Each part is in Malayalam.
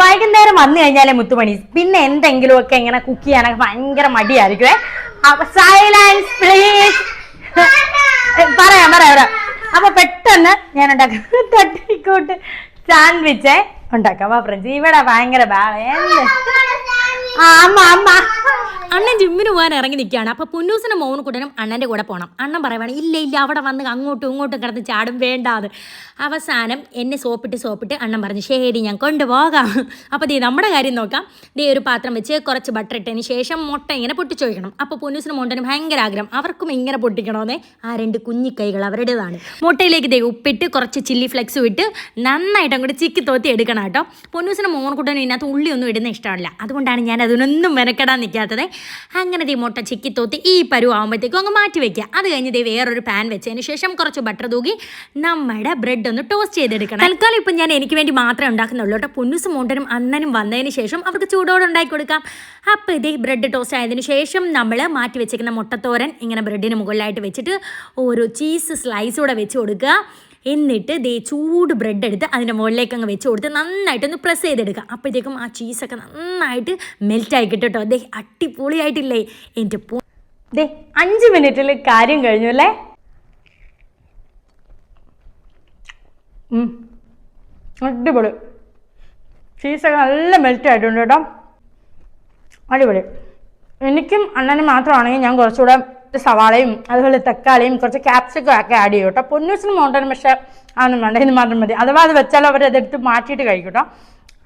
വൈകുന്നേരം വന്നു കഴിഞ്ഞാലേ മുത്തുമണി. പിന്നെ എന്തെങ്കിലും ഒക്കെ ഇങ്ങനെ കുക്ക് ചെയ്യാനൊക്കെ ഭയങ്കര മടിയായിരിക്കും സൈലൻസ് പ്ലീസ് പറയാം പറയാം അപ്പൊ പെട്ടെന്ന് ഞാൻ ഉണ്ടാക്കാം തട്ടിക്കോട്ട് സാൻഡ്വിച്ച് ഉണ്ടാക്കാം. ഫ്രണ്ട്സ് ഇവിടെ ഭയങ്കര ബാള ആ അമ്മ അമ്മ. അണ്ണൻ ജിമ്മിന് പോകാൻ ഇറങ്ങി നിൽക്കുകയാണ്. അപ്പോൾ പുന്നൂസിനും മോനുകുട്ടനും അണ്ണന്റെ കൂടെ പോകണം അണ്ണൻ പറയുവാണ് ഇല്ല ഇല്ല അവിടെ വന്ന് അങ്ങോട്ടും ഇങ്ങോട്ടും കിടന്ന് ചാടും വേണ്ടാത് അവസാനം എന്നെ സോപ്പിട്ട് സോപ്പിട്ട് അണ്ണൻ പറഞ്ഞു ശരി ഞാൻ കൊണ്ടുപോകാം. അപ്പോൾ ദേ നമ്മുടെ കാര്യം നോക്കാം. ദേ ഒരു പാത്രം വെച്ച് കുറച്ച് ബട്ടർ ഇട്ടതിന് ശേഷം മുട്ട ഇങ്ങനെ പൊട്ടിച്ചു വയ്ക്കണം അപ്പോൾ പുന്നൂസിനും മോണ്ടനും ഭയങ്കര ആഗ്രഹം അവർക്കും ഇങ്ങനെ പൊട്ടിക്കണമെന്നേ ആ രണ്ട് കുഞ്ഞിക്കൈകൾ അവരുടേതാണ്. മുട്ടയിലേക്ക് ദേ ഉപ്പിട്ട് കുറച്ച് ചില്ലി ഫ്ലെക്സും ഇട്ട് നന്നായിട്ട് അങ്ങോട്ട് ചിക്കി തോത്തി എടുക്കണം കേട്ടോ. പൊന്നൂസിനും മോൻകുട്ടനും ഇതിനകത്ത് ഉള്ളിയൊന്നും ഇടുന്ന ഇഷ്ടമല്ല. അതുകൊണ്ടാണ് ഞാൻ അതിനൊന്നും മെനക്കെടാൻ നിൽക്കാത്തത്. അങ്ങനെ ദേ മുട്ട ചിക്കി തോത്തി ഈ പരുവാകുമ്പോഴത്തേക്കും അങ്ങ് മാറ്റി വെക്കുക. അത് കഴിഞ്ഞ് ദേ വേറൊരു പാൻ വെച്ചതിന് ശേഷം കുറച്ച് ബട്ടർ തൂക്കി നമ്മുടെ ബ്രെഡ് ഒന്ന് ടോസ്റ്റ് ചെയ്തെടുക്കണം. തൽക്കാലം ഇപ്പം ഞാൻ എനിക്ക് വേണ്ടി മാത്രമേ ഉണ്ടാക്കുന്നുള്ളൂ കേട്ടോ. പുന്നുസും മൂണ്ടനും അന്നനും വന്നതിന് ശേഷം അവർക്ക് ചൂടോടെ ഉണ്ടാക്കി കൊടുക്കാം. അപ്പോൾ ഇതേ ബ്രെഡ് ടോസ്റ്റ് ആയതിനു ശേഷം നമ്മൾ മാറ്റി വെച്ചേക്കുന്ന മുട്ടത്തോരൻ ഇങ്ങനെ ബ്രെഡിന് മുകളിലായിട്ട് വെച്ചിട്ട് ഓരോ ചീസ് സ്ലൈസ് കൂടെ വെച്ച് കൊടുക്കുക. എന്നിട്ട് ദേ ചൂട് ബ്രെഡ് എടുത്ത് അതിന്റെ മുകളിലേക്ക് അങ്ങ് വെച്ച് കൊടുത്ത് നന്നായിട്ടൊന്ന് പ്രസ് ചെയ്തെടുക്കുക. അപ്പോഴത്തേക്കും ആ ചീസൊക്കെ നന്നായിട്ട് മെൽറ്റായി കിട്ടും കേട്ടോ. ദേ അടിപൊളിയായിട്ടില്ലേ. എന്റെ പോ ദേ അഞ്ച് മിനിറ്റിൽ കാര്യം കഴിഞ്ഞു അല്ലേ. അടിപൊളി. ചീസൊക്കെ നല്ല മെൽറ്റ് ആയിട്ടുണ്ട് കേട്ടോ. അടിപൊളി. എനിക്കും അണ്ണനും മാത്രമാണെങ്കിൽ ഞാൻ കുറച്ചുകൂടെ സവാളയും അതുപോലെ തക്കാളിയും കുറച്ച് ക്യാപ്സിക്കം ഒക്കെ ആഡ് ചെയ്യും കേട്ടോ. പൊന്നൂസിന് മോണ്ടനും പക്ഷേ അതൊന്നും വേണ്ട ഇത് മാത്രം മതി. അഥവാ അത് വെച്ചാൽ അതെടുത്ത് മാറ്റിയിട്ട് കഴിക്കും കേട്ടോ.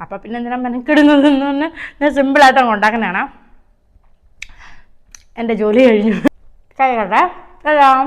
അപ്പോൾ പിന്നെ എന്തിനാ മെനക്കിടുന്നതെന്ന് പറഞ്ഞ് ഞാൻ സിമ്പിളായിട്ട് അങ്ങ് ഉണ്ടാക്കുന്നതാണ്. എന്റെ ജോലി കഴിഞ്ഞു. തരാം